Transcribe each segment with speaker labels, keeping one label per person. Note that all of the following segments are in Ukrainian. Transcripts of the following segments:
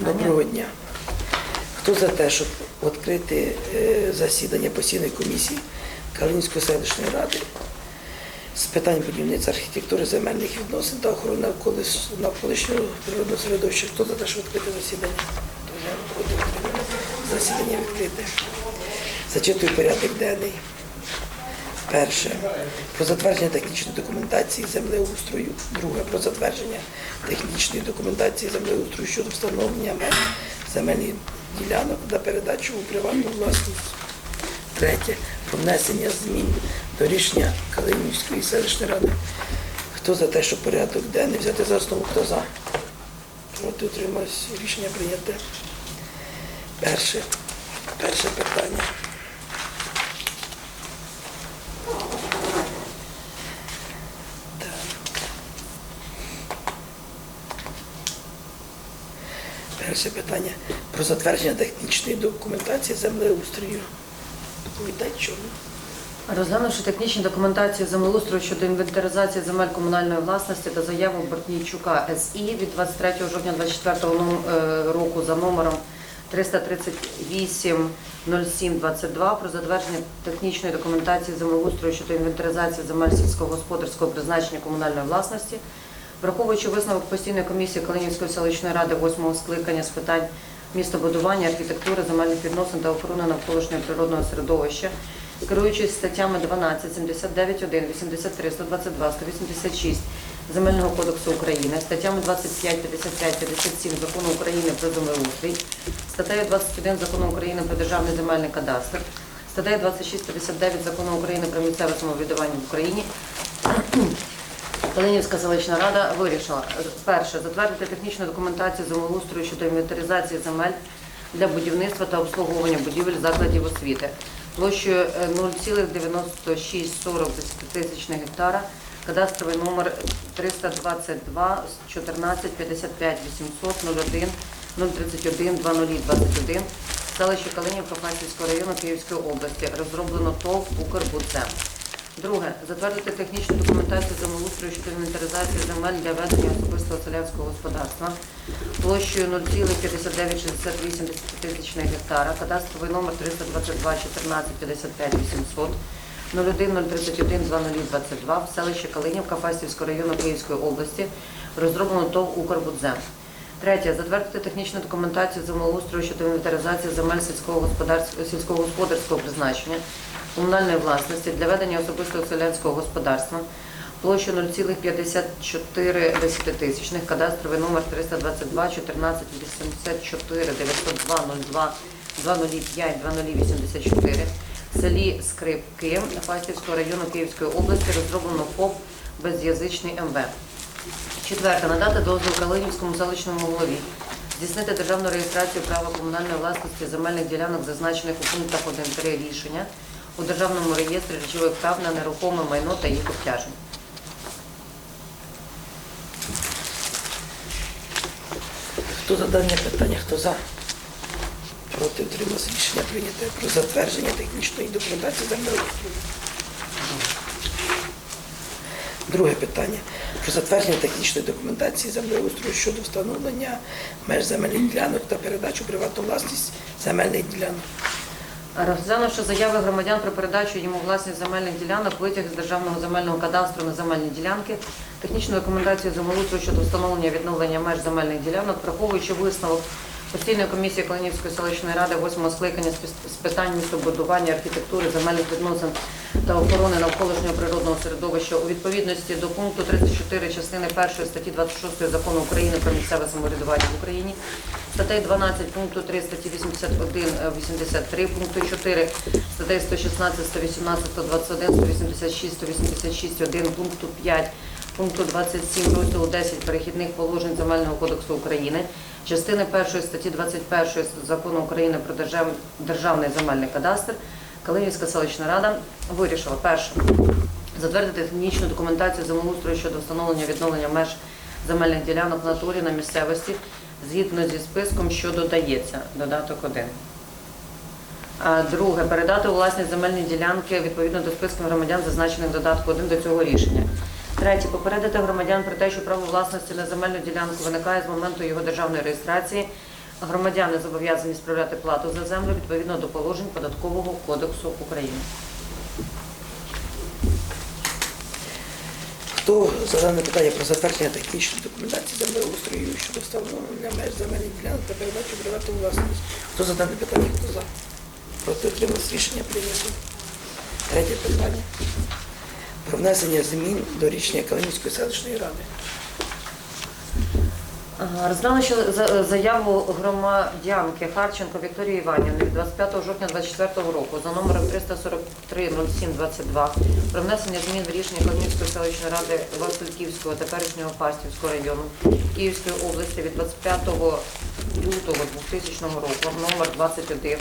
Speaker 1: Доброго дня. Хто за те, щоб відкрити е, засідання постійної комісії Калинської селищної ради з питань будівництва архітектури, земельних відносин та охорони навколишнього природного середовища? Хто за те, щоб відкрити засідання? Засідання відкрите. Зачитую порядок денний. Перше. Про затвердження технічної документації землеустрою. Друге. Про затвердження технічної документації землеустрою щодо встановлення земельних ділянок та передачу у приватну власність. Третє. Про внесення змін до рішення Калинівської селищної ради. Хто за те, що порядок денний взяти за основу, хто за? Проти утримався. Рішення прийняте. Перше. Перше питання. Перше питання про затвердження технічної документації землеустрою. Доповідай чому.
Speaker 2: Розглянувши технічні документації землеустрою щодо інвентаризації земель комунальної власності та заяву Бортнійчука СІ від 23 жовтня 2024 року за номером 338-07-22 про затвердження технічної документації землеустрою щодо інвентаризації земель сільськогосподарського призначення комунальної власності, враховуючи висновок постійної комісії Калинівської селищної ради 8 скликання з питань містобудування, архітектури, земельних відносин та охорони навколишнього природного середовища, керуючись статтями 12, 79, 1, 83, 122, 186 Земельного кодексу України, статтями 25, 55, 57 Закону України про землеустрій, статтею 21 Закону України про державний земельний кадастр, статтею 26, 59 Закону України про місцеве самоврядування в Україні, Калинівська селищна рада вирішила перше затвердити технічну документацію землеустрою щодо інвентаризації земель для будівництва та обслуговування будівель закладів освіти площею е, 0,9640 тисячних гектара, кадастровий номер 322 14 55 800 01 031 2021, селище Калинівка Фастівського району Київської області, розроблено ТОВ «Укрбудзем». Друге, затвердити технічну документацію землеустрою щодо інвентаризації земель для ведення особистого селянського господарства площею 0,5968 тисячних гектара, кадастровий номер 322 14 55 800 01 031 2022 в селищі Калинівка Фастівського району Київської області, розроблено ТОВ «Укрбудзем». Третє. Затвердити технічну документацію землеустрою щодо інвентаризації земель сільського господарського сільськогосподарського призначення комунальної власності для ведення особистого селянського господарства площу 0,54 десятитисячних, кадастровий номер 322 14 84 902 02 205 2084 в селі Скрипки Фастівського району Київської області розроблено ФОП без'язичний МВ. Четверте. Надати дозвіл Калинівському селищному голові здійснити державну реєстрацію права комунальної власності земельних ділянок, зазначених у пунктах 1.3 рішення у Державному реєстрі речових прав на нерухоме майно та їх обтяжень.
Speaker 1: Хто за дане питання, хто за? Проти утримався. Рішення прийняте про затвердження технічної документації землеустрою. Друге питання про затвердження технічної документації землеустрою щодо встановлення меж земельних ділянок та передачу приватну власність земельних ділянок.
Speaker 2: Розглянувши заяви громадян про передачу йому власність земельних ділянок, витяг з державного земельного кадастру на земельні ділянки, технічну документацію землеустрою щодо встановлення відновлення меж земельних ділянок, враховуючи висновок постійної комісії Калинівської селищної ради 8 скликання з питань містобудування, архітектури, земельних відносин та охорони навколишнього природного середовища у відповідності до пункту 34 частини 1 статті 26 закону України про місцеве самоврядування в Україні, статей 12 пункту 3 статті 81 е, 83 пункту 4 статей 116, 118, 121, 186, 186, 1 пункту 5 пункту 27 розділу 10 перехідних положень Земельного кодексу України, частини 1 статті 21 закону України про державний земельний кадастр, Калинівська селищна рада вирішила перше затвердити технічну документацію землеустрою щодо встановлення відновлення меж земельних ділянок в натурі на місцевості згідно зі списком, що додається, додаток 1. Друге, передати у власність земельні ділянки відповідно до списку громадян, зазначених додатку 1 до цього рішення. Третє, попередити громадян про те, що право власності на земельну ділянку виникає з моменту його державної реєстрації Громадяни зобов'язані справляти плату за землю відповідно до положень Податкового кодексу України.
Speaker 1: Хто за дане питання про затвердження технічної документації землеустрою щодо встановлення меж земельних ділянок та передачу приватну власність? Хто за дане питання? Хто за? Проти утримались рішення прийнято. Третє питання. Про внесення змін до рішення Калинівської селищної ради.
Speaker 2: Розглянувши за- заяву громадянки Харченко Вікторії Іванівни від 25 жовтня 2024 року за номером 343-07-22 про внесення змін в рішення Калинівської селищної ради Васильківського теперішнього Фастівського району Київської області від 25 лютого 2000 року номер 21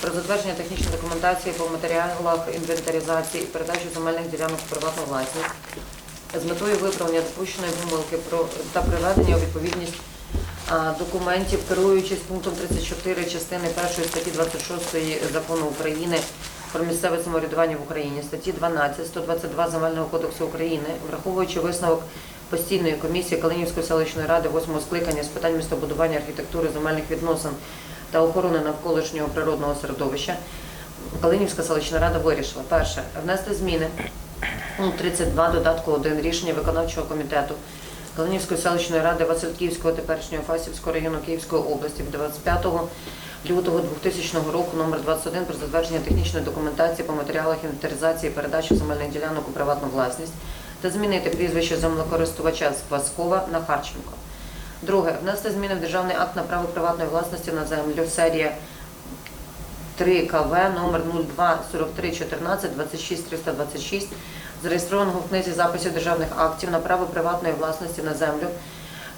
Speaker 2: про затвердження технічної документації по матеріалах інвентаризації і передачі земельних ділянок у приватну власність з метою виправлення допущеної помилки та приведення у відповідність документів, керуючись пунктом 34 частини 1 статті 26 закону України про місцеве самоврядування в Україні, статті 12, 122 Земельного кодексу України, враховуючи висновок постійної комісії Калинівської селищної ради 8 скликання з питань містобудування, архітектури, земельних відносин та охорони навколишнього природного середовища, Калинівська селищна рада вирішила перше внести зміни Пункт 32 додатку 1 рішення виконавчого комітету Калинівської селищної ради Васильківського теперішнього Фасівського району Київської області від 25 лютого 2000 року номер 21 про затвердження технічної документації по матеріалах інвентаризації і передачі земельних ділянок у приватну власність та змінити прізвище землекористувача з на Харченко. Друге, внести зміни в державний акт на право приватної власності на землю серія 3 КВ номер 02 43 14 26 326, зареєстрованого в книзі записів державних актів на право приватної власності на землю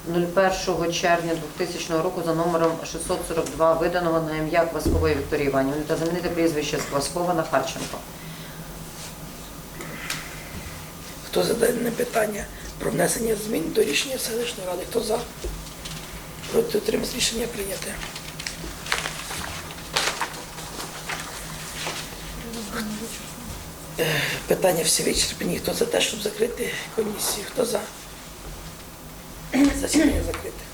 Speaker 2: 01 червня 2000 року за номером 642, виданого на ім'я Кваскової Вікторії Іванівни та замінити прізвище з Кваскова на Харченко.
Speaker 1: Хто за дане питання про внесення змін до рішення селищної ради? Хто за? Проти утримались рішення прийняте. Питання всі вичерпані. Хто за те, щоб закрити комісію? Хто за? Засідання закрите.